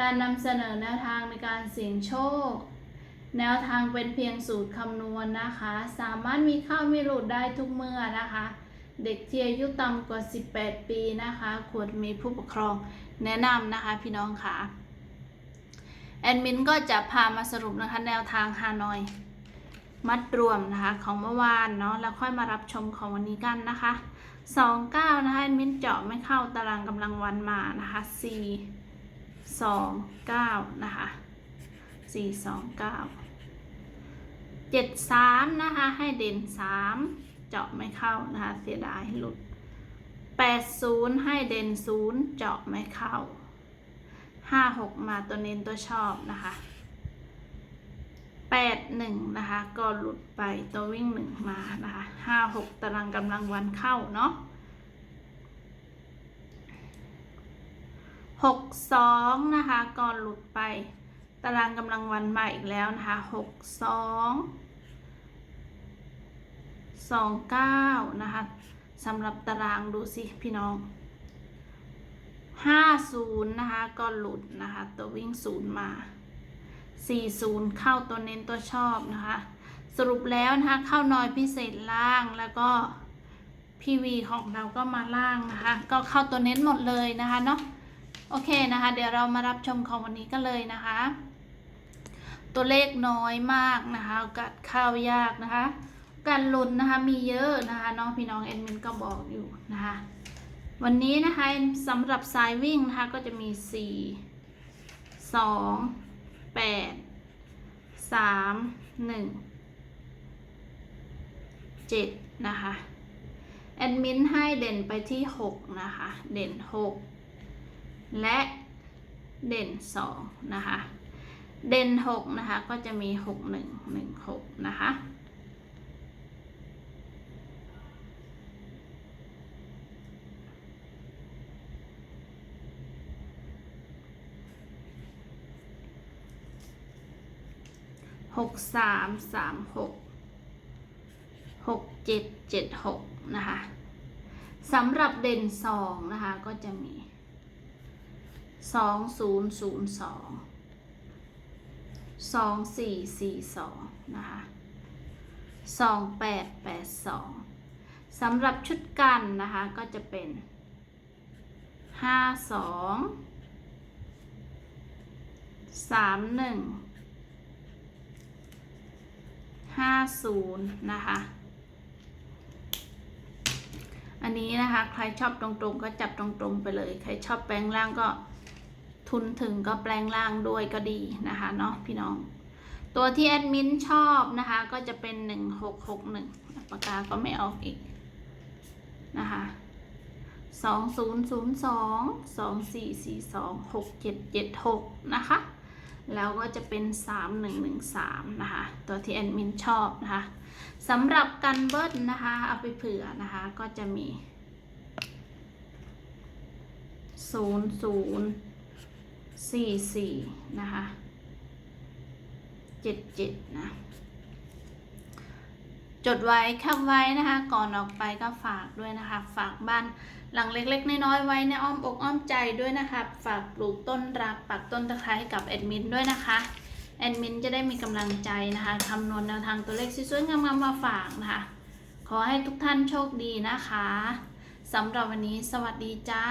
การนำเสนอแนวทางในการเสี่ยงโชค แนวทางเป็นเพียงสูตรคำนวณนะคะ สามารถมีเข้ามีหลุดได้ทุกเมื่อนะคะ เด็กที่อายุต่ำกว่า 18 ปีนะคะ ควรมีผู้ปกครองแนะนำนะคะพี่น้องค่ะ แอดมินก็จะพามาสรุปนะคะแนวทางฮานอย มัดรวมนะคะของเมื่อวานเนาะแล้วค่อยมารับชมของวันนี้กันนะคะสองเก้านะคะแอดมินเจาะไม่เข้าตารางกำลังวันมานะคะสี่ สองเก้านะคะสี่สองเก้าเจ็ดสามนะคะให้เด่นสามเจาะไม่เข้านะคะเสียดายหลุดแปดศูนย์ให้เด่นศูนย์เจาะไม่เข้าห้าหกมาตัวเน้นตัวชอบนะคะแปดหนึ่งนะคะ ก็หลุดไปตัววิ่งหนึ่งมานะคะห้าหกตารางกำลังวันเข้าเนาะ หกสองนะคะก็หลุดไป ตารางกำลังวันมาอีกแล้วนะคะหกสองสองเก้านะคะสำหรับตารางดูสิพี่น้องห้าศูนย์นะคะก็หลุดนะคะตัววิ่งศูนย์มา40เข้าตัวเน้นตัวชอบนะคะสรุปแล้วนะคะเข้านอยพิเศษล่างแล้วก็พีวีของเราก็มาล่างนะคะก็เข้าตัวเน้นหมดเลยนะคะเนาะ โอเคนะคะ เดี๋ยวเรามารับชมของวันนี้กันเลยนะคะ ตัวเลขน้อยมากนะคะโอกาสเข้ายากนะคะการลุ้นนะคะมีเยอะนะคะน้องพี่น้องเอ็นมินก็บอกอยู่นะคะวันนี้นะคะสำหรับสายวิ่งนะคะก็จะมี 4 2แปดสามหนึ่งเจ็ดนะคะแอดมินให้เด่นไปที่หกนะคะ เด่นหก และเด่นสองนะคะ เด่นหกนะคะ ก็จะมีหกหนึ่งหนึ่งหกนะคะ หกสามสามหกหกเจ็ดเจ็ดหกนะคะสำหรับเด่นสองนะคะก็จะมี สองศูนย์ศูนย์สองสองสี่สี่สองนะคะสองแปดแปดสองสำหรับชุดกันนะคะก็จะเป็นห้าสองสามหนึ่งห้าศูนย์นะคะ อันนี้นะคะ ใครชอบตรงๆ ก็จับตรงๆไปเลย ใครชอบแปลงล่างก็ ทุนถึงก็แปลงล่างด้วยก็ดีนะคะเนาะพี่น้อง ตัวที่แอดมินชอบนะคะก็จะเป็นหนึ่งหกหกหนึ่งปากกาก็ไม่ออกอีกนะคะสองศูนย์ศูนย์สองสองสี่สี่สองหกเจ็ดเจ็ดหกนะคะ แล้วก็จะเป็น 3113 นะคะ ตัวที่แอดมินชอบนะคะสำหรับกันเบิ้ลนะคะ เอาไปเผื่อนะคะ ก็จะมี 0044นะคะ77นะ จดไว้แคปไว้นะคะ ก่อนออกไปก็ฝากด้วยนะคะ ฝากบ้านหลังเล็กๆ น้อยๆไว้ในอ้อมอกอ้อมใจด้วยนะคะ ฝากปลูกต้นรักปักต้นตะไคร้ให้กับแอดมินด้วยนะคะแอดมินจะได้มีกำลังใจนะคะคำนวณแนวทางตัวเลขสวยๆงามๆมาฝากนะคะ ขอให้ทุกท่านโชคดีนะคะสำหรับวันนี้สวัสดีจ้า